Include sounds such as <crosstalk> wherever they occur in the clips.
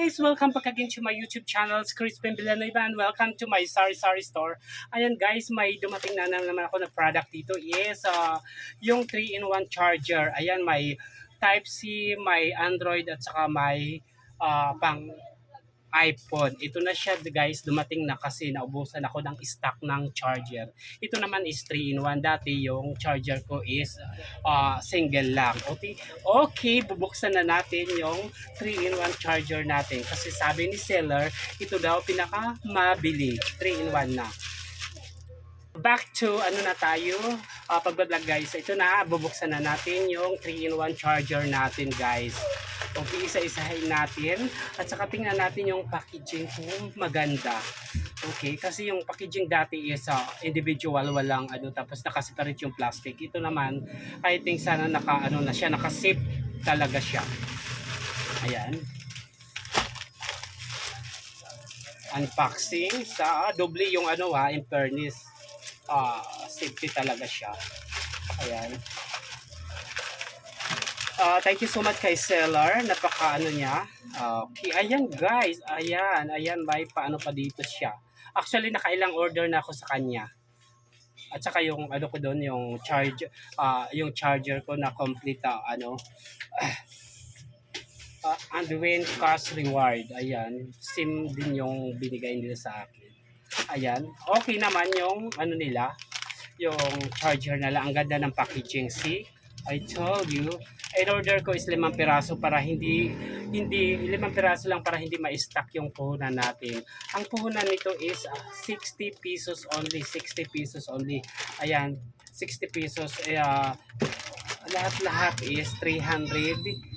guys! Welcome back again to my YouTube channel, Crispin Villanueva, welcome to my Sari Sari store. Ayan guys, may dumating na naman ako na product dito is uh, yung 3-in-1 charger. Ayan, may Type-C, may Android at saka may uh, pang iPhone. Ito na siya guys, dumating na kasi naubusan ako ng stock ng charger. Ito naman is 3-in-1. Dati yung charger ko is uh, single lang. Okay, okay, bubuksan na natin yung 3-in-1 charger natin. Kasi sabi ni seller, ito daw pinaka mabili. 3-in-1 na. Back to ano na tayo, uh, pagbablog guys. Ito na, bubuksan na natin yung 3-in-1 charger natin guys. Okay, isa-isahin natin. At saka tingnan natin yung packaging kung maganda. Okay, kasi yung packaging dati is uh, individual, walang ano, tapos nakaseparate yung plastic. Ito naman, I think sana naka, ano na siya, nakasip talaga siya. Ayan. Unboxing sa doble yung ano ha, in fairness. Ah, safety talaga siya. Ayan. Uh, thank you so much kay seller. Napaka ano niya. Okay, ayan guys. Ayan, ayan may paano pa dito siya. Actually, nakailang order na ako sa kanya. At saka yung ano ko doon, yung charge ah yung charger ko na complete ah, ano <sighs> uh, Andwin Cash Reward. Ayan, SIM din yung binigay nila sa akin. Ayan, okay naman yung ano nila, yung charger nila. Ang ganda ng packaging. See? I told you, in order ko is limang piraso para hindi hindi limang piraso lang para hindi ma-stack yung puhunan natin. Ang puhunan nito is ah, 60 pesos only, 60 pesos only. Ayan, 60 pesos ah, lahat-lahat is 300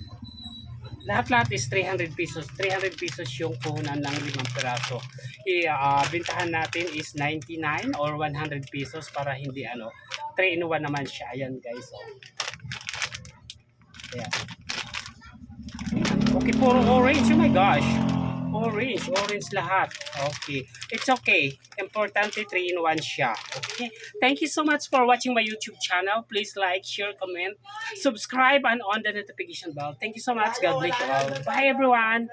lahat-lahat is 300 pesos. 300 pesos yung puhunan ng limang piraso. I-bintahan natin is 99 or 100 pesos para hindi ano, 3 in 1 naman siya. Ayan guys. Oh. Ayan. Okay, puro orange. Oh my gosh. Orange. Orange lahat. Okay. It's okay. Importante 3 in 1 siya. Okay. Thank you so much for watching my YouTube channel. Please like, share, comment, subscribe, and on the notification bell. Thank you so much. God bless you all. Bye everyone.